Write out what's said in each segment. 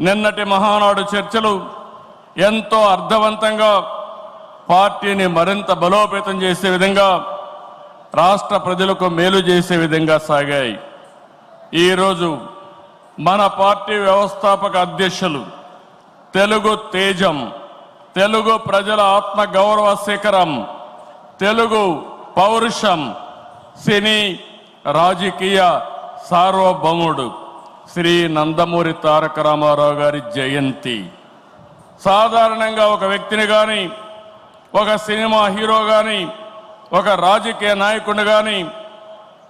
నిన్నటి మహానాడు చర్చలు ఎంతో అర్థవంతంగా పార్టీని మరింత బలోపేతం చేసే విధంగా రాష్ట్ర ప్రజలకు మేలు చేసే విధంగా సాగాయి. ఈరోజు మన పార్టీ వ్యవస్థాపక అధ్యక్షులు తెలుగు తేజం తెలుగు ప్రజల ఆత్మ గౌరవ శిఖరం తెలుగు పౌరుషం సినీ రాజకీయ సార్వభౌముడు. శ్రీ నందమూరి తారక రామారావు గారి జయంతి. సాధారణంగా ఒక వ్యక్తిని కానీ ఒక సినిమా హీరో కానీ ఒక రాజకీయ నాయకుడు కానీ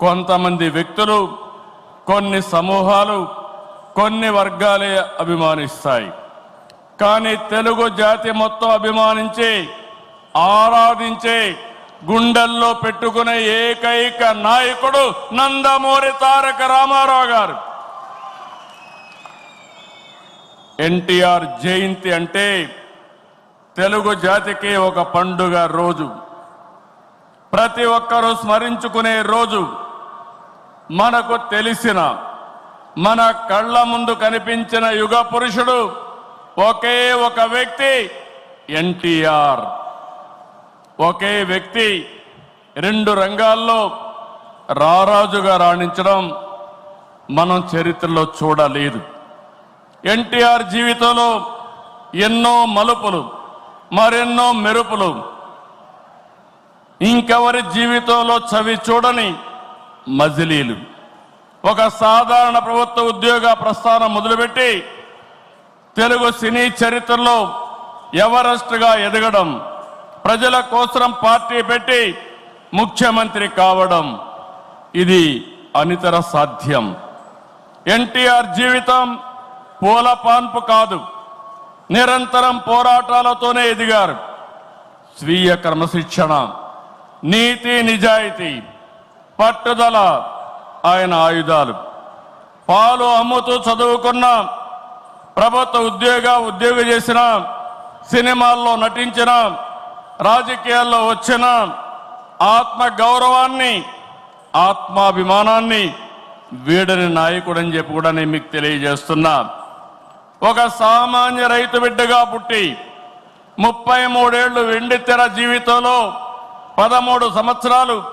కొంతమంది వ్యక్తులు కొన్ని సమూహాలు కొన్ని వర్గాలే అభిమానిస్తాయి. కానీ తెలుగు జాతి మొత్తం అభిమానించి ఆరాధించే గుండెల్లో పెట్టుకునే ఏకైక నాయకుడు నందమూరి తారక రామారావు గారు. ఎన్టీఆర్ జయంతి అంటే తెలుగు జాతికి ఒక పండుగ రోజు. ప్రతి ఒక్కరూ స్మరించుకునే రోజు. మనకు తెలిసిన మన కళ్ళ ముందు కనిపించిన యుగ పురుషుడు ఒకే ఒక వ్యక్తి ఎన్టీఆర్. ఒకే వ్యక్తి రెండు రంగాల్లో రారాజుగా రాణించడం మనం చరిత్రలో చూడలేదు. ఎన్టీఆర్ జీవితంలో ఎన్నో మలుపులు మరెన్నో మెరుపులు. ఇంకెవరి జీవితంలో చవి చూడని మజిలీలు. ఒక సాధారణ ప్రభుత్వ ఉద్యోగ ప్రస్థానం మొదలుపెట్టి తెలుగు సినీ చరిత్రలో ఎవరెస్ట్గా ఎదగడం ప్రజల కోసం పార్టీ పెట్టి ముఖ్యమంత్రి కావడం ఇది అనితర సాధ్యం. ఎన్టీఆర్ జీవితం పూల పాన్పు కాదు నిరంతరం పోరాటాలతోనే ఎదిగారు. స్వీయ క్రమశిక్షణ నీతి నిజాయితీ పట్టుదల ఆయన ఆయుధాలు. పాలు అమ్ముతూ చదువుకున్న ప్రభుత్వ ఉద్యోగ ఉద్యోగ చేసిన సినిమాల్లో నటించిన రాజకీయాల్లో వచ్చిన ఆత్మ గౌరవాన్ని ఆత్మాభిమానాన్ని వీడని నాయకుడని చెప్పి కూడా నేను మీకు తెలియజేస్తున్నా. ఒక సామాన్య రైతు బిడ్డగా పుట్టి ముప్పై మూడేళ్ళు వెండి తెర జీవితంలో పదమూడు సంవత్సరాలు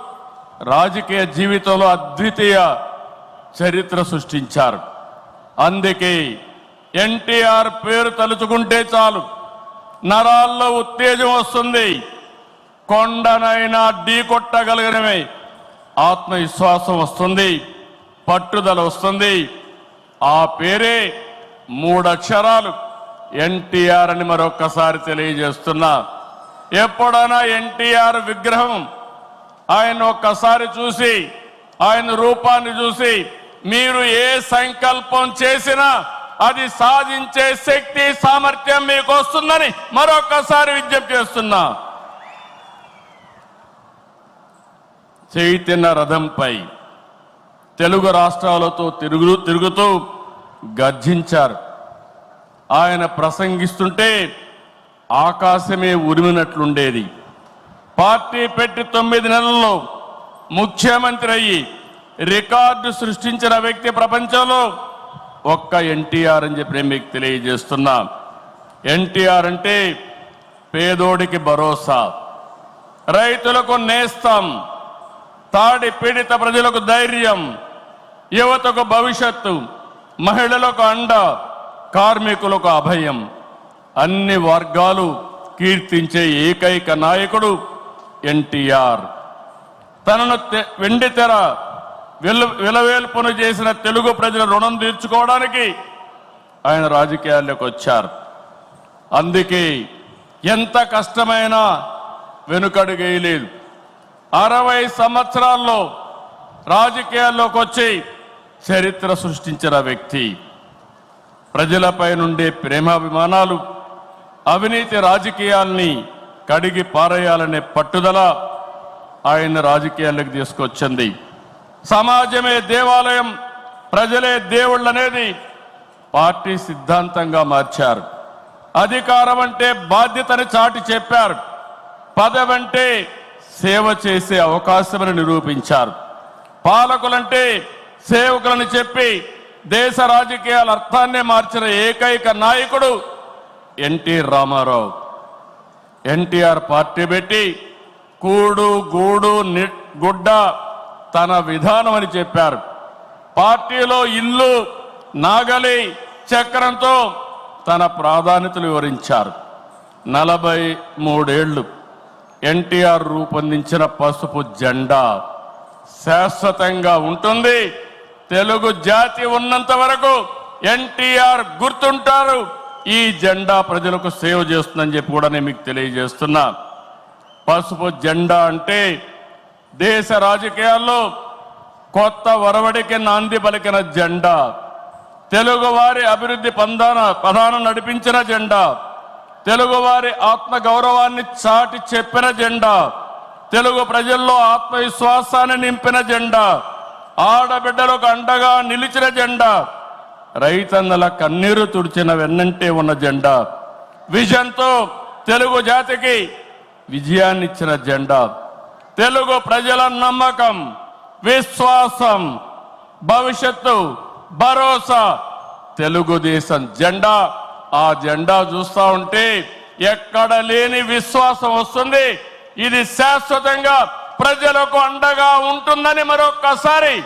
రాజకీయ జీవితంలో అద్వితీయ చరిత్ర సృష్టించారు. అందుకే ఎన్టీఆర్ పేరు తలుచుకుంటే చాలు. నరాల్లో ఉత్తేజం వస్తుంది. కొండనైనా ఢీ కొట్టగలిగినవి ఆత్మవిశ్వాసం వస్తుంది. పట్టుదల వస్తుంది. ఆ పేరే మూడక్షరాలు. ఎన్టీఆర్ అని మరొక్కసారి తెలియజేస్తున్నా. ఎప్పుడైనా ఎన్టీఆర్ విగ్రహం ఆయన ఒక్కసారి చూసి ఆయన రూపాన్ని చూసి మీరు ఏ సంకల్పం చేసినా అది సాధించే శక్తి సామర్థ్యం మీకు వస్తుందని మరొకసారి విజ్ఞప్తి చేస్తున్నా. చైతన్య రథంపై తెలుగు రాష్ట్రాలతో తిరుగు తిరుగుతూ గర్జించారు. ఆయన ప్రసంగిస్తుంటే ఆకాశమే ఉరిమినట్లుండేది. పార్టీ పెట్టి తొమ్మిది నెలల్లో ముఖ్యమంత్రి అయ్యి రికార్డు సృష్టించిన వ్యక్తి ప్రపంచంలో ఒక్క ఎన్టీఆర్ అని చెప్పి నేను మీకు తెలియజేస్తున్నా. ఎన్టీఆర్ అంటే పేదోడికి భరోసా. రైతులకు నేస్తం. తాడి పీడిత ప్రజలకు ధైర్యం. యువతకు భవిష్యత్తు. మహిళలకు అండ కార్మికులకు అభయం. అన్ని వర్గాలు కీర్తించే ఏకైక నాయకుడు ఎన్టీఆర్. తనను తె- వెండి తెర విల విలవేల్పును చేసిన తెలుగు ప్రజల రుణం తీర్చుకోవడానికి ఆయన రాజకీయాల్లోకి వచ్చారు. అందుకే ఎంత కష్టమైనా వెనుకడుగేయలేదు అరవై సంవత్సరాల్లో రాజకీయాల్లోకి వచ్చి చరిత్ర సృష్టించిన వ్యక్తి. ప్రజలపై నుండే ప్రేమాభిమానాలు అవినీతి రాజకీయాల్ని కడిగి పారేయాలనే పట్టుదల ఆయన రాజకీయాలకు తీసుకొచ్చింది. సమాజమే దేవాలయం ప్రజలే దేవుళ్ళు అనేది పార్టీ సిద్ధాంతంగా మార్చారు. అధికారం అంటే బాధ్యతని చాటి చెప్పారు. పదవంటే సేవ చేసే అవకాశమని నిరూపించారు. పాలకులంటే సేవకులని చెప్పి దేశ రాజకీయాల అర్థాన్నే మార్చిన ఏకైక నాయకుడు ఎన్టీ రామారావు. ఎన్టీఆర్ పార్టీ పెట్టి కూడు గూడు ని- గుడ్డ తన విధానం అని చెప్పారు. పార్టీలో ఇల్లు నాగలి చక్రంతో తన ప్రాధాన్యతలు వివరించారు. నలభై మూడేళ్ళు ఎన్టీఆర్ రూపొందించిన పసుపు జెండా శాశ్వతంగా ఉంటుంది. తెలుగు జాతి ఉన్నంత వరకు ఎన్టీఆర్ గుర్తుంటారు. ఈ జెండా ప్రజలకు సేవ చేస్తుందని చెప్పి కూడా నేను మీకు తెలియజేస్తున్నా. పసుపు జెండా అంటే దేశ రాజకీయాల్లో కొత్త వరవడికి నాంది పలికిన జెండా. తెలుగువారి అభివృద్ధి పందాన ప్రధానం నడిపించిన జెండా. తెలుగువారి ఆత్మ గౌరవాన్ని చాటి చెప్పిన జెండా. తెలుగు ప్రజల్లో ఆత్మవిశ్వాసాన్ని నింపిన జెండా. ఆడబిడ్డలకు అండగా నిలిచిన జెండా. రైతన్నల కన్నీరు తుడిచిన వెన్నంటే ఉన్న జెండా. విజన్తో తెలుగు జాతికి విజయాన్నిచ్చిన జెండా. తెలుగు ప్రజల నమ్మకం విశ్వాసం భవిష్యత్తు భరోసా తెలుగుదేశం జెండా. ఆ జెండా చూస్తా ఉంటే ఎక్కడ లేని విశ్వాసం వస్తుంది. ఇది శాశ్వతంగా ప్రజలకు అండగా ఉంటుందని మరొక్కసారి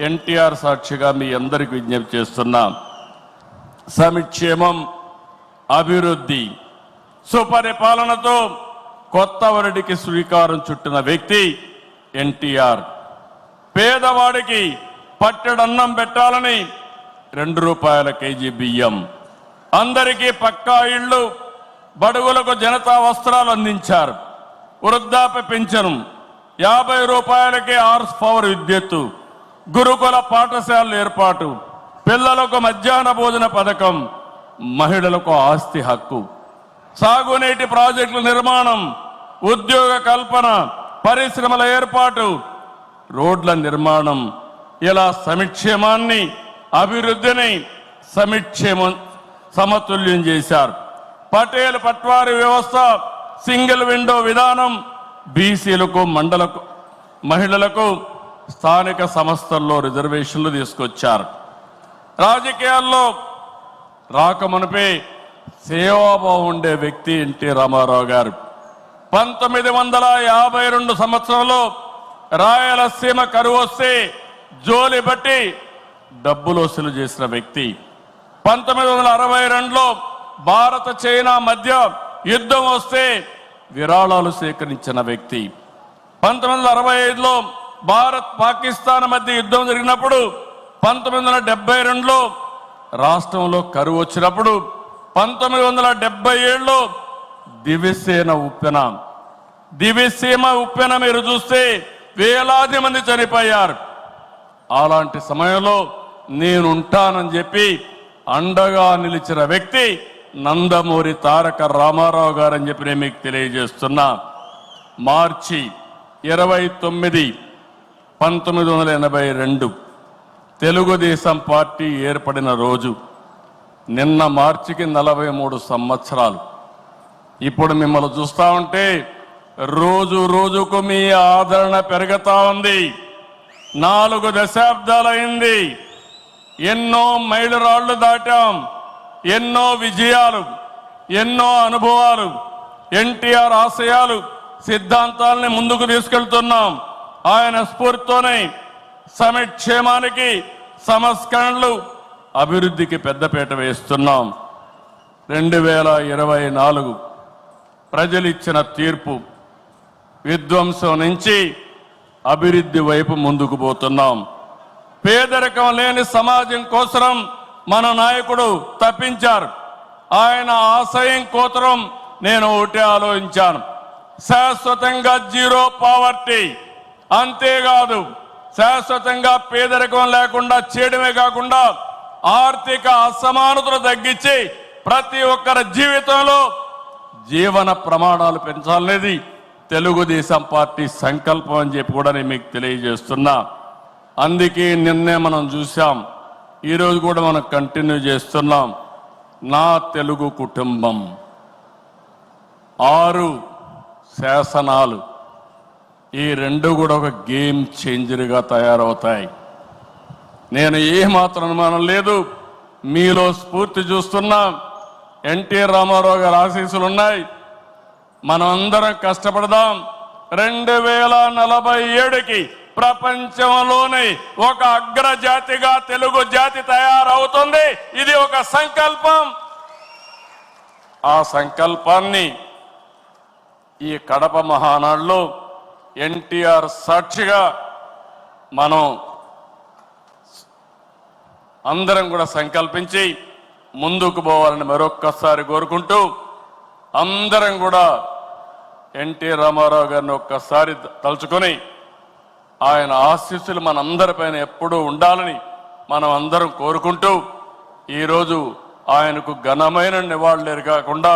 ఎన్టీఆర్ సాక్షిగా మీ అందరికి విజ్ఞప్తి చేస్తున్నాం. సమిక్షేమం అభివృద్ధి సుపరిపాలనతో కొత్త వరడికి శ్రీకారం చుట్టిన వ్యక్తి ఎన్టీఆర్. పేదవాడికి పట్టెడన్నం పెట్టాలని రెండు రూపాయల కేజీ బియ్యం. అందరికీ పక్కా ఇళ్ళు బడుగులకు జనతా వస్త్రాలు అందించారు. వృద్ధాప్య పెంచను యాభై రూపాయలకే ఆర్స్ పవర్ విద్యుత్తు గురుకుల పాఠశాలల ఏర్పాటు పిల్లలకు మధ్యాహ్న భోజన పథకం మహిళలకు ఆస్తి హక్కు. సాగునీటి ప్రాజెక్టుల నిర్మాణం ఉద్యోగ కల్పన పరిశ్రమల ఏర్పాటు రోడ్ల నిర్మాణం. ఇలా సమిక్షేమాన్ని అభివృద్ధిని సమిక్షేమం సమతుల్యం చేశారు. పటేల్ పట్వారి వ్యవస్థ సింగిల్ విండో విధానం బీసీలకు మండలకు మహిళలకు స్థానిక సంస్థల్లో రిజర్వేషన్లు తీసుకొచ్చారు. రాజకీయాల్లో రాకమునిపే సేవాభావం ఉండే వ్యక్తి ఎన్టీ రామారావు గారు. పంతొమ్మిది వందల యాభై రెండు సంవత్సరంలో రాయలసీమ కరువు వస్తే జోలి బట్టి డబ్బులు వసూలు చేసిన వ్యక్తి. పంతొమ్మిది వందల అరవై రెండులో భారత చైనా మధ్య యుద్ధం వస్తే విరాళాలు సేకరించిన వ్యక్తి. పంతొమ్మిది వందల అరవై ఐదులో భారత్ పాకిస్తాన్ మధ్య యుద్ధం జరిగినప్పుడు పంతొమ్మిది వందల డెబ్బై రెండులో రాష్ట్రంలో కరువు వచ్చినప్పుడు పంతొమ్మిది వందల డెబ్బై ఏడులో దివిసేన ఉప్పెన. దివిసీమ ఉప్పెన మీరు చూస్తే వేలాది మంది చనిపోయారు. అలాంటి సమయంలో నేనుంటానని చెప్పి అండగా నిలిచిన వ్యక్తి నందమూరి తారక రామారావు గారని చెప్పి నేను మీకు తెలియజేస్తున్నా. మార్చి ఇరవై తొమ్మిది పంతొమ్మిది వందల ఎనభై రెండు తెలుగుదేశం పార్టీ ఏర్పడిన రోజు నిన్న మార్చికి నలభై మూడు సంవత్సరాలు. ఇప్పుడు మిమ్మల్ని చూస్తా ఉంటే రోజు రోజుకు మీ ఆదరణ పెరుగుతూ ఉంది. నాలుగు దశాబ్దాలైంది. ఎన్నో మైలురాళ్ళు దాటాం. ఎన్నో విజయాలు ఎన్నో అనుభవాలు ఎన్టీఆర్ ఆశయాలు సిద్ధాంతాలని ముందుకు తీసుకెళ్తున్నాం. ఆయన స్ఫూర్తితోనే సమక్షేమానికి సంస్కరణలు అభివృద్ధికి పెద్దపీట వేస్తున్నాం. రెండు వేల ఇరవై నాలుగు ప్రజలు ఇచ్చిన తీర్పు విధ్వంసం నుంచి అభివృద్ధి వైపు ముందుకు పోతున్నాం. పేదరికం లేని సమాజం కోసం మన నాయకుడు తప్పించారు. ఆయన ఆశయం కోతరం నేను ఒకటి ఆలోచించాను. శాశ్వతంగా జీరో పావర్టీ. అంతేకాదు శాశ్వతంగా పేదరికం లేకుండా చేయడమే కాకుండా ఆర్థిక అసమానతలు తగ్గించి ప్రతి ఒక్కరి జీవితంలో జీవన ప్రమాణాలు పెంచాలనేది తెలుగుదేశం పార్టీ సంకల్పం అని చెప్పి కూడా నేను మీకు తెలియజేస్తున్నా. అందుకే నిన్నే మనం చూసాం ఈరోజు కూడా మనం కంటిన్యూ చేస్తున్నాం నా తెలుగు కుటుంబం. ఆరు శాసనాలు. ఈ రెండు కూడా ఒక గేమ్ చేంజర్గా తయారవుతాయి. నేను ఏమాత్రం అనుమానం లేదు. మీలో స్ఫూర్తి చూస్తున్నా. ఎన్టీ రామారావు గారి ఆశీస్సులు ఉన్నాయి మనం అందరం కష్టపడదాం. రెండు వేల నలభై ఏడుకి ప్రపంచంలోనే ఒక అగ్రజాతిగా తెలుగు జాతి తయారవుతుంది. ఇది ఒక సంకల్పం. ఆ సంకల్పాన్ని ఈ కడప మహానాడులో ఎన్టీఆర్ సాక్షిగా మనం అందరం కూడా సంకల్పించి ముందుకు పోవాలని మరొక్కసారి కోరుకుంటూ అందరం కూడా ఎన్టీ రామారావు గారిని ఒక్కసారి తలుచుకొని ఆయన ఆశీస్సులు మనందరిపైన ఎప్పుడూ ఉండాలని మనం అందరం కోరుకుంటూ ఈరోజు ఆయనకు ఘనమైన నివాళులేరు కాకుండా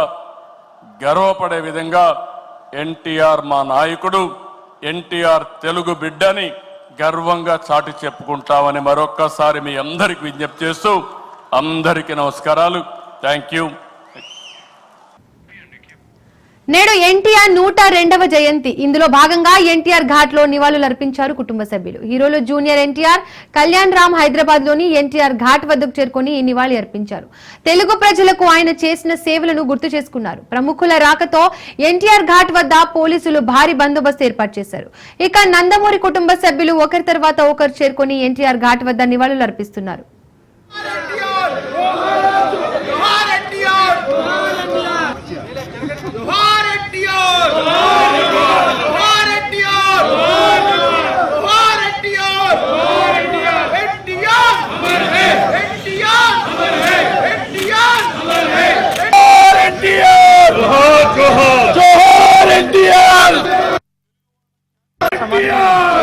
గర్వపడే విధంగా ఎన్టీఆర్ మా నాయకుడు ఎన్టీఆర్ తెలుగు బిడ్డని గర్వంగా చాటి చెప్పుకుంటామని మరొక్కసారి మీ అందరికి విజ్ఞప్తి చేస్తూ అందరికీ నమస్కారాలు. Thank you. నేడు ఎన్టీఆర్ నూట రెండవ జయంతి. ఇందులో భాగంగా ఎన్టీఆర్ ఘాట్లో నివాళులు అర్పించారు కుటుంబ సభ్యులు. హీరోలు జూనియర్ ఎన్టీఆర్ కళ్యాణ్ రామ్ హైదరాబాద్లోని ఎన్టీఆర్ ఘాట్ వద్దకు చేరుకొని ఈ నివాళి అర్పించారు. తెలుగు ప్రజలకు ఆయన చేసిన సేవలను గుర్తు చేసుకున్నారు. ప్రముఖుల రాకతో ఎన్టీఆర్ ఘాట్ వద్ద పోలీసులు భారీ బందోబస్తు ఏర్పాటు చేశారు. ఇక నందమూరి కుటుంబ సభ్యులు ఒకరి తర్వాత ఒకరు చేరుకొని ఎన్టీఆర్ ఘాట్ వద్ద నివాళులు అర్పిస్తున్నారు. నేడు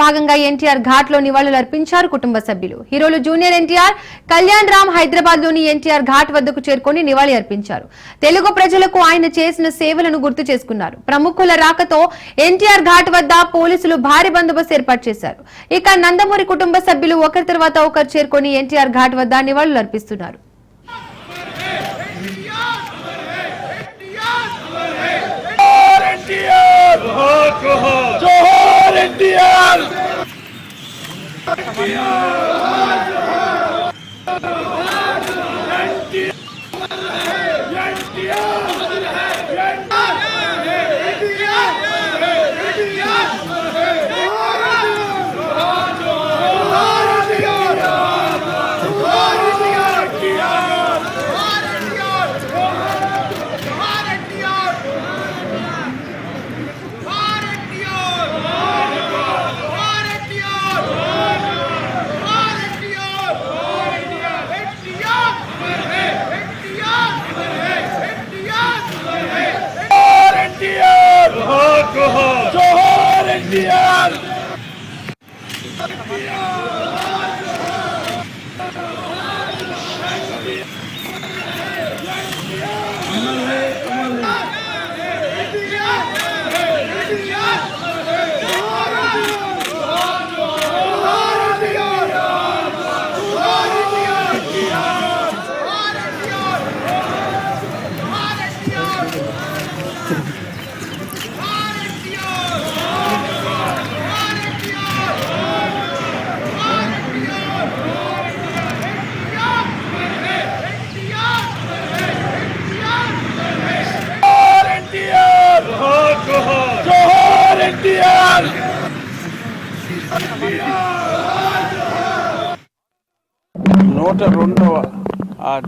భాగంగా ఎన్టీఆర్ ఘాట్లో నివాళులు అర్పించారు కుటుంబ సభ్యులు. హీరోలు జూనియర్ ఎన్టీఆర్ కళ్యాణ్ రామ్ హైదరాబాద్లోని ఎన్టీఆర్ ఘాట్ వద్దకు చేరుకొని నివాళి అర్పించారు. తెలుగు ప్రజలకు ఆయన చేసిన సేవలను గుర్తు చేసుకున్నారు. ప్రముఖుల రాకతో ఎన్టీఆర్ ఘాట్ వద్ద పోలీసులు భారీ బందోబస్తు ఏర్పాటు చేశారు. ఇక నందమూరి కుటుంబ సభ్యులు ఒకరి తర్వాత ఒకరు చేరుకొని ఎన్టీఆర్ ఘాట్ వద్ద నివాళులు అర్పిస్తున్నారు. జోహార్ ఎన్టీఆర్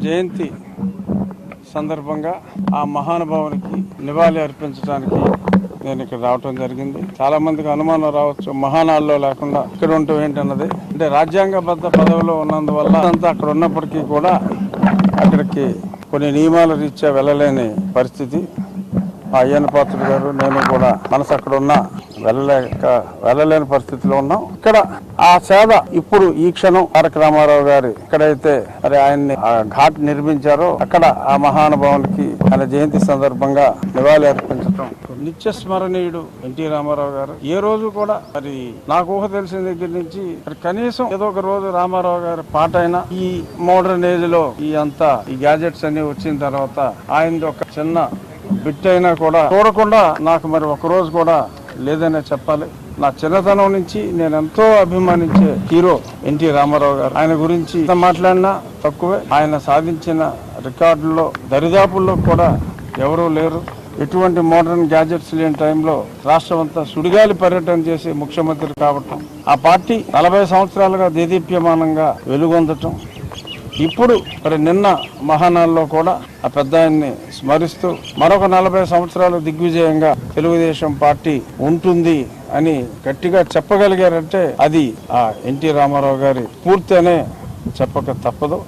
జయంతి సందర్భంగా ఆ మహానుభావునికి నివాళి అర్పించడానికి నేను ఇక్కడ రావటం జరిగింది. చాలా మందికి అనుమానం రావచ్చు మహానాల్లో లేకుండా ఇక్కడ ఉండటం ఏంటన్నది. అంటే రాజ్యాంగబద్ధ పదవిలో ఉన్నందువల్ల అంతా అక్కడ ఉన్నప్పటికీ కూడా అక్కడికి కొన్ని నియమాల రీత్యా వెళ్ళలేని పరిస్థితి. ఆ అయ్యన్న పాత్రుడు గారు నేను కూడా మనసు అక్కడ ఉన్నా. వెళ్ళలేక వెళ్ళలేని పరిస్థితిలో ఉన్నాం. ఇక్కడ ఆ సేవ ఇప్పుడు ఈ క్షణం తారక రామారావు గారు ఎక్కడైతే మరి ఆయన్ని ఆ ఘాట్ నిర్మించారో అక్కడ ఆ మహానుభావునికి ఆయన జయంతి సందర్భంగా నివాళి అర్పించడం నిత్య స్మరణీయుడు ఎన్టీ రామారావు గారు. ఏ రోజు కూడా మరి నాకు ఊహ తెలిసిన దగ్గర నుంచి మరి కనీసం ఏదో ఒక రోజు రామారావు గారి పాట అయినా ఈ మోడర్న్ ఏజ్లో ఈ అంతా ఈ గ్యాజెట్స్ అన్ని వచ్చిన తర్వాత ఆయనది ఒక చిన్న బిట్ అయినా కూడా చూడకుండా నాకు మరి ఒక రోజు కూడా లేదనే చెప్పాలి. నా చిన్నతనం నుంచి నేను ఎంతో అభిమానించే హీరో ఎన్టీ రామారావు గారు. ఆయన గురించి మాట్లాడినా తక్కువే. ఆయన సాధించిన రికార్డుల్లో దరిదాపుల్లో కూడా ఎవరూ లేరు. ఎటువంటి మోడర్న్ గ్యాజెట్స్ లేని టైంలో రాష్ట్రం అంతా సుడిగాలి పర్యటన చేసి ముఖ్యమంత్రి కావటం ఆ పార్టీ నలభై సంవత్సరాలుగా దేదీప్యమానంగా వెలుగొందటం ఇప్పుడు మరి నిన్న మహానాల్లో కూడా ఆ పెద్ద ఆయన్ని స్మరిస్తూ మరొక నలభై సంవత్సరాలు దిగ్విజయంగా తెలుగుదేశం పార్టీ ఉంటుంది అని గట్టిగా చెప్పగలిగారంటే అది ఆ ఎన్టీ రామారావు గారి పూర్తి అనే చెప్పక తప్పదు.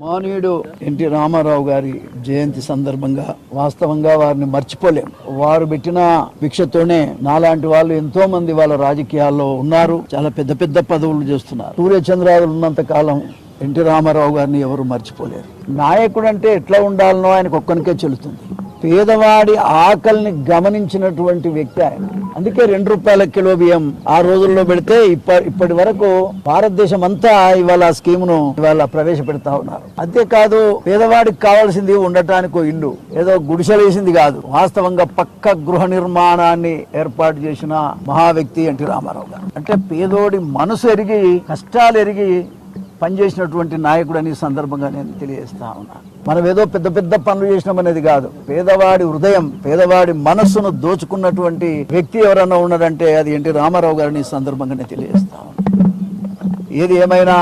మానవుడు ఎన్టీ రామారావు గారి జయంతి సందర్భంగా వాస్తవంగా వారిని మర్చిపోలేం. వారు పెట్టిన భిక్షతోనే నాలాంటి వాళ్ళు ఎంతో మంది వాళ్ళ రాజకీయాల్లో ఉన్నారు. చాలా పెద్ద పెద్ద పదవులు చేస్తున్నారు. సూర్యచంద్రాలు ఉన్నంత కాలం ఎన్టీ రామారావు గారిని ఎవరు మర్చిపోలేరు. నాయకుడు అంటే ఎట్లా ఉండాలనో ఆయనకు ఒక్కనికే చెల్లుతుంది. పేదవాడి ఆకలిని గమనించినటువంటి వ్యక్తి ఆయన. అందుకే రెండు రూపాయల కిలో బియ్యం ఆ రోజుల్లో పెడితే ఇప్ప ఇప్పటి వరకు భారతదేశం అంతా ఇవాళ ఆ స్కీమును ఇవాళ ప్రవేశపెడతా ఉన్నారు. అంతేకాదు పేదవాడికి కావాల్సింది ఉండటానికి ఇల్లు. ఏదో గుడిసెలేసింది కాదు. వాస్తవంగా పక్క గృహ నిర్మాణాన్ని ఏర్పాటు చేసిన మహా వ్యక్తి ఎన్టీ రామారావు గారు. అంటే పేదోడి మనసు ఎరిగి కష్టాలు ఎరిగి పనిచేసినటువంటి నాయకుడు అని సందర్భంగా నేను తెలియజేస్తా ఉన్నా. మనం ఏదో పెద్ద పెద్ద పనులు చేసినామనేది కాదు. పేదవాడి హృదయం పేదవాడి మనస్సును దోచుకున్నటువంటి వ్యక్తి ఎవరన్నా ఉన్నారంటే అది ఎన్టీ రామారావు గారిని సందర్భంగానే తెలియజేస్తా ఏది ఏమైనా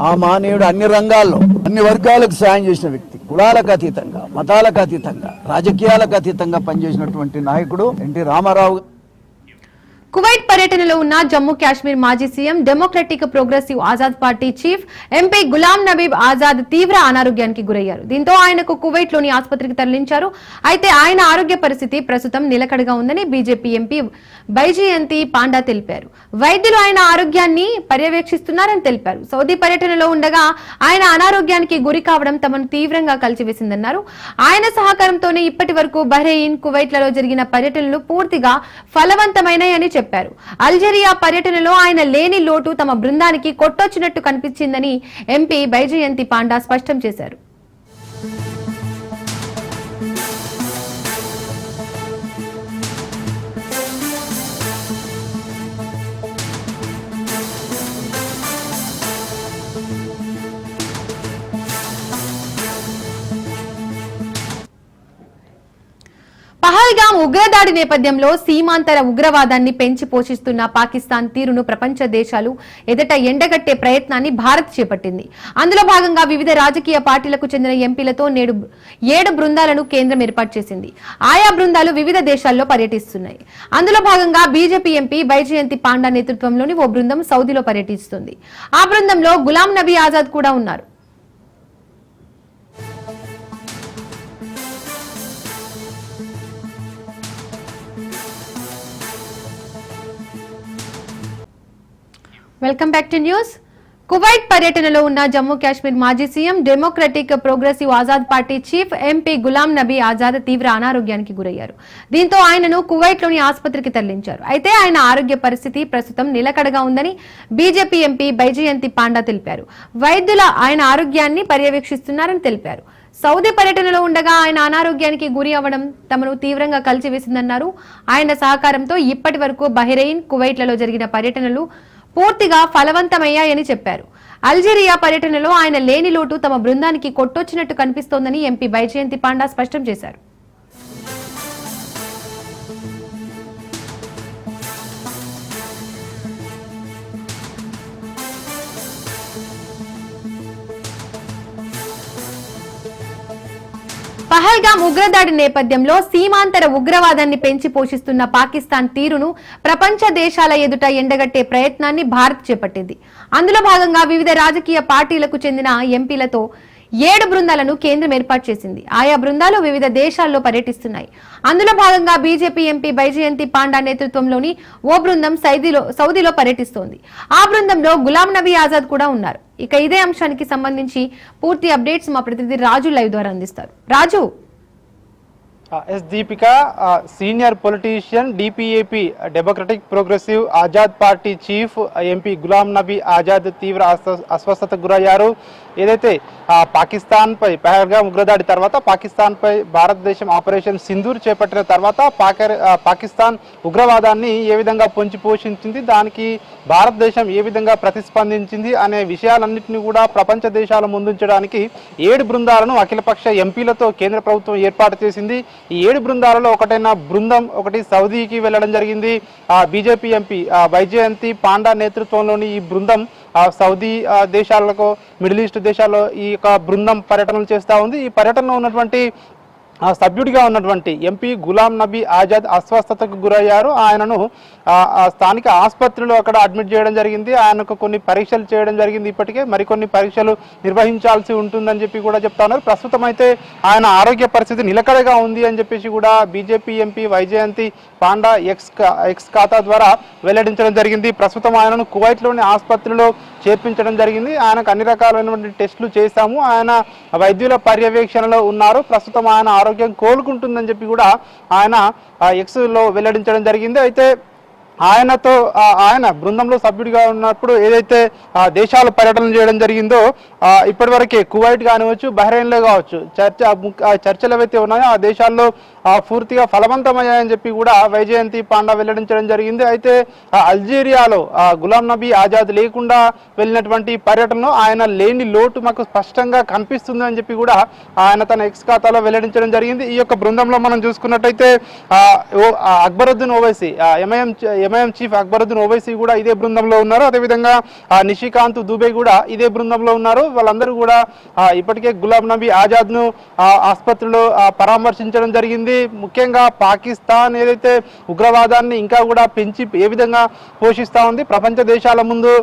ఆ మానవుడు అన్ని రంగాల్లో అన్ని వర్గాలకు సాయం చేసిన వ్యక్తి కులాలకు అతీతంగా మతాలకు అతీతంగా రాజకీయాలకు అతీతంగా పనిచేసినటువంటి నాయకుడు ఎన్టీ రామారావు కువైట్ పర్యటనలో ఉన్న జమ్మూ కాశ్మీర్ మాజీ CM democratic progressive Azad party chief MP Ghulam Nabi Azad తీవ్ర అనారోగ్యానికి గురయ్యారు. దీంతో ఆయనకు కువైట్లోని ఆసుపత్రికి తరలించారు. అయితే ఆయన ఆరోగ్య పరిస్థితి ప్రస్తుతం నిలకడగా ఉందని బీజేపీ ఎంపీ బైజయంతి పాండా తెలిపారు. వైద్యులు ఆయన ఆరోగ్యాన్ని పర్యవేక్షిస్తున్నారని తెలిపారు. సౌదీ పర్యటనలో ఉండగా ఆయన అనారోగ్యానికి గురి కావడం తమను తీవ్రంగా కలిచివేసిందన్నారు ఆయన సహకారంతోనే ఇప్పటి వరకు బహ్రెయిన్ కువైట్లలో జరిగిన పర్యటనలు పూర్తిగా ఫలవంతమైనాయని చెప్పారు. అల్జీరియా పర్యటనలో ఆయన లేని లోటు తమ బృందానికి కొట్టొచ్చినట్టు కనిపించిందని ఎంపీ బైజయంతి పాండా స్పష్టం చేశారు. పహల్గాం ఉగ్రదాడి నేపథ్యంలో సీమాంతర ఉగ్రవాదాన్ని పెంచి పోషిస్తున్న పాకిస్తాన్ తీరును ప్రపంచ దేశాలు ఎదట ఎండగట్టే ప్రయత్నాన్ని భారత్ చేపట్టింది. అందులో భాగంగా వివిధ రాజకీయ పార్టీలకు చెందిన ఎంపీలతో నేడు ఏడు బృందాలను కేంద్రం ఏర్పాటు చేసింది. ఆయా బృందాలు వివిధ దేశాల్లో పర్యటిస్తున్నాయి. అందులో భాగంగా బీజేపీ ఎంపీ వైజయంతి పాండా నేతృత్వంలోని ఓ బృందం సౌదీలో పర్యటిస్తుంది. ఆ బృందంలో గులాం నబీ ఆజాద్ కూడా ఉన్నారు. Welcome back to news Kuwait పర్యటనలో ఉన్న జమ్మూ కాశ్మీర్ మాజీ CM democratic progressive Azad party chief MP Ghulam Nabi Azad తీవ్ర అనారోగ్యానికి గురయ్యారు. దీంతో ఆయనను కువైట్లోని ఆసుపత్రికి తరలించారు. అయితే ఆయన ఆరోగ్య పరిస్థితి ప్రస్తుతం నిలకడగా ఉందని బీజేపీ ఎంపీ బైజయంతి పాండా తెలిపారు. వైద్యుల ఆయన ఆరోగ్యాన్ని పర్యవేక్షిస్తున్నారని తెలిపారు. సౌదీ పర్యటనలో ఉండగా ఆయన అనారోగ్యానికి గురి అవ్వడం తమను తీవ్రంగా కలిచివేసిందన్నారు ఆయన సహకారంతో ఇప్పటి వరకు బహ్రెయిన్ కువైట్లలో జరిగిన పర్యటనలు పూర్తిగా ఫలవంతమయ్యాయని చెప్పారు. అల్జీరియా పర్యటనలో ఆయన లేని లోటు తమ బృందానికి కొట్టొచ్చినట్టు కనిపిస్తోందని ఎంపీ బైజయంతి పాండా స్పష్టం చేశారు. పహల్గా ఉగ్రదాడి నేపథ్యంలో సీమాంతర ఉగ్రవాదాన్ని పెంచి పోషిస్తున్న పాకిస్తాన్ తీరును ప్రపంచ దేశాల ఎదుట ఎండగట్టే ప్రయత్నాన్ని భారత్ చేపట్టింది. అందులో భాగంగా వివిధ రాజకీయ పార్టీలకు చెందిన ఎంపీలతో ఏడు బృందాలను కేంద్రం ఏర్పాటు చేసింది. ఆయా బృందాలు వివిధ దేశాల్లో పర్యటిస్తున్నాయి. అందులో భాగంగా బీజేపీ ఎంపీ బైజయంతి పాండా నేతృత్వంలోని ఓ బృందం సౌదీలో సౌదీలో పర్యటిస్తోంది. ఆ బృందంలో గులాం నబీ ఆజాద్ కూడా ఉన్నారు. ఇక ఇదే అంశానికి సంబంధించి పూర్తి అప్డేట్స్ మా ప్రతినిధి రాజు లైవ్ ద్వారా అందిస్తారు. Raju. S Deepika senior politician DPAP democratic progressive Azad party chief MP Ghulam Nabi Azad తీవ్ర అస్వ- అస్వస్థతకు గురయ్యారు. ఏదైతే పాకిస్తాన్పై పహల్గాం ఉగ్రదాడి తర్వాత పాకిస్తాన్పై భారతదేశం ఆపరేషన్ సింధూర్ చేపట్టిన తర్వాత పాకిస్తాన్ ఉగ్రవాదాన్ని ఏ విధంగా పొంచి పోషించింది దానికి భారతదేశం ఏ విధంగా ప్రతిస్పందించింది అనే విషయాలన్నింటినీ కూడా ప్రపంచ దేశాల ముందుంచడానికి ఏడు బృందాలను అఖిలపక్ష ఎంపీలతో కేంద్ర ప్రభుత్వం ఏర్పాటు చేసింది. ఈ ఏడు బృందాలలో ఒకటైన బృందం ఒకటి సౌదీకి వెళ్ళడం జరిగింది. బీజేపీ ఎంపీ వైజయంతి పాండా నేతృత్వంలోని ఈ బృందం సౌదీ దేశాలకు మిడిల్ ఈస్ట్ దేశాల్లో ఈ యొక్క బృందం పర్యటనలు చేస్తూ ఉంది. ఈ పర్యటనలో ఉన్నటువంటి సభ్యుడిగా ఉన్నటువంటి ఎంపీ గులాం నబీ ఆజాద్ అస్వస్థతకు గురయ్యారు. ఆయనను స్థానిక ఆసుపత్రిలో అక్కడ అడ్మిట్ చేయడం జరిగింది. ఆయనకు కొన్ని పరీక్షలు చేయడం జరిగింది. ఇప్పటికే మరికొన్ని పరీక్షలు నిర్వహించాల్సి ఉంటుందని చెప్పి కూడా చెప్తా ఉన్నారు. ప్రస్తుతం అయితే ఆయన ఆరోగ్య పరిస్థితి నిలకడగా ఉంది అని చెప్పేసి కూడా BJP MP Vaijayanti Panda X X ఖాతా ద్వారా వెల్లడించడం జరిగింది. ప్రస్తుతం ఆయనను కువైట్లోని ఆసుపత్రిలో చేర్పించడం జరిగింది. ఆయనకు అన్ని రకాలైనటువంటి టెస్టులు చేశాము. ఆయన వైద్యుల పర్యవేక్షణలో ఉన్నారు. ప్రస్తుతం ఆయన ఆరోగ్యం కోలుకుంటుందని చెప్పి కూడా ఆయన ఆ, వెల్లడించడం జరిగింది. అయితే ఆయనతో ఆయన బృందంలో సభ్యుడిగా ఉన్నప్పుడు ఏదైతే ఆ, దేశాల పర్యటన చేయడం జరిగిందో ఇప్పటివరకే కువైట్ కానివచ్చు బహ్రెయిన్లో కావచ్చు చర్చ చర్చలు ఏవైతే ఉన్నాయో ఆ దేశాల్లో పూర్తిగా ఫలవంతమయ్యాయని చెప్పి కూడా వైజయంతి పాండా వెల్లడించడం జరిగింది. అయితే అల్జీరియాలో గులాం నబీ ఆజాద్ లేకుండా వెళ్ళినటువంటి పర్యటనలో ఆయన లేని లోటు మాకు స్పష్టంగా కనిపిస్తుంది అని చెప్పి కూడా ఆయన తన ఎక్స్ ఖాతాలో వెల్లడించడం జరిగింది. ఈ యొక్క బృందంలో మనం చూసుకున్నట్టయితే Akbaruddin Owaisi MIM MIM chief Akbaruddin Owaisi కూడా ఇదే బృందంలో ఉన్నారు. అదేవిధంగా నిషికాంత్ దుబే కూడా ఇదే బృందంలో ఉన్నారు. వాళ్ళందరూ కూడా ఇప్పటికే గులాం నబీ ఆజాద్ను ఆసుపత్రిలో పరామర్శించడం జరిగింది. ముఖ్యంగా పాకిస్తాన్ ఏదైతే ఉగ్రవాదాన్ని ఇంకా కూడా పెంచి ఏ విధంగా పోషిస్తా ఉంది ప్రపంచ దేశాల ముందు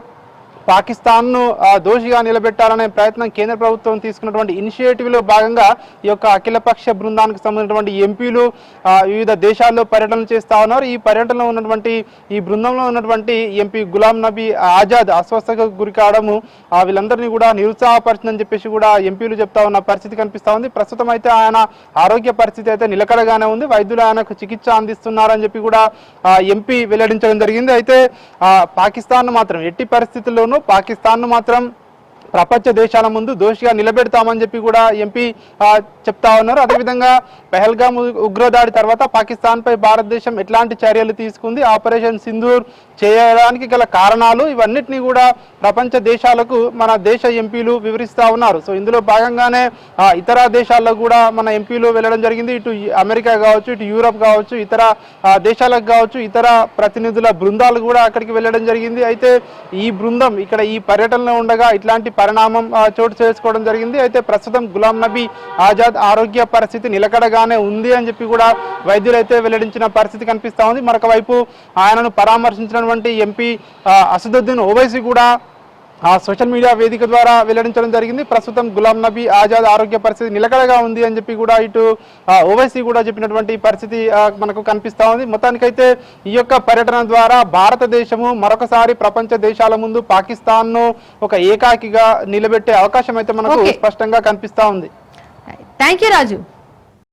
పాకిస్తాన్ను దోషిగా నిలబెట్టాలనే ప్రయత్నం కేంద్ర ప్రభుత్వం తీసుకున్నటువంటి ఇనిషియేటివ్లో భాగంగా ఈ యొక్క అఖిలపక్ష బృందానికి సంబంధించినటువంటి ఎంపీలు వివిధ దేశాల్లో పర్యటన చేస్తా ఉన్నారు. ఈ పర్యటనలో ఉన్నటువంటి ఈ బృందంలో ఉన్నటువంటి ఎంపీ గులాం నబీ ఆజాద్ అస్వస్థకు గురి కావడము వీళ్ళందరినీ కూడా నిరుత్సాహపరిచిందని చెప్పేసి కూడా ఎంపీలు చెప్తా ఉన్న పరిస్థితి కనిపిస్తా ఉంది. ప్రస్తుతం అయితే ఆయన ఆరోగ్య పరిస్థితి అయితే నిలకడగానే ఉంది. వైద్యులు ఆయనకు చికిత్స అందిస్తున్నారని చెప్పి కూడా ఎంపీ వెల్లడించడం జరిగింది. అయితే పాకిస్తాన్ మాత్రం ఎట్టి పరిస్థితుల్లోనూ పాకిస్తాన్ను మాత్రం ప్రపంచ దేశాల ముందు దోషిగా నిలబెడతామని చెప్పి కూడా ఎంపీ చెప్తా ఉన్నారు. అదేవిధంగా పెహల్గామ్ ఉగ్రదాడి తర్వాత పాకిస్తాన్పై భారతదేశం ఎట్లాంటి చర్యలు తీసుకుంది ఆపరేషన్ సింధూర్ చేయడానికి గల కారణాలు ఇవన్నిటినీ కూడా ప్రపంచ దేశాలకు మన దేశ ఎంపీలు వివరిస్తూ ఉన్నారు. సో ఇందులో భాగంగానే ఇతర దేశాల్లో కూడా మన ఎంపీలు వెళ్ళడం జరిగింది. ఇటు అమెరికా కావచ్చు ఇటు యూరప్ కావచ్చు ఇతర దేశాలకు కావచ్చు ఇతర ప్రతినిధుల బృందాలు కూడా అక్కడికి వెళ్ళడం జరిగింది. అయితే ఈ బృందం ఇక్కడ ఈ పర్యటనలో ఉండగా ఇట్లాంటి పరిణామం చోటు చేసుకోవడం జరిగింది. అయితే ప్రస్తుతం గులాం నబీ ఆజాద్ ఆరోగ్య పరిస్థితి నిలకడగానే ఉంది అని చెప్పి కూడా వైద్యులు అయితే వెల్లడించిన పరిస్థితి కనిపిస్తూ ఉంది. మరొక వైపు ఆయనను పరామర్శించినటువంటి ఎంపీ అసదుద్దీన్ ఓవైసీ కూడా ఆ సోషల్ మీడియా వేదిక ద్వారా వెల్లడించడం జరిగింది. ప్రస్తుతం గులాం నబీ ఆజాద్ ఆరోగ్య పరిస్థితి నిలకడగా ఉంది అని చెప్పి కూడా ఇటు ఓవైసీ కూడా చెప్పినటువంటి పరిస్థితి మనకు కనిపిస్తా ఉంది. మొత్తానికైతే ఈ యొక్క పర్యటన ద్వారా భారతదేశము మరొకసారి ప్రపంచ దేశాల ముందు పాకిస్తాన్ను ఒక ఏకాకిగా నిలబెట్టే అవకాశం అయితే మనకు. స్పష్టంగా కనిపిస్తా ఉంది. Thank you Raju.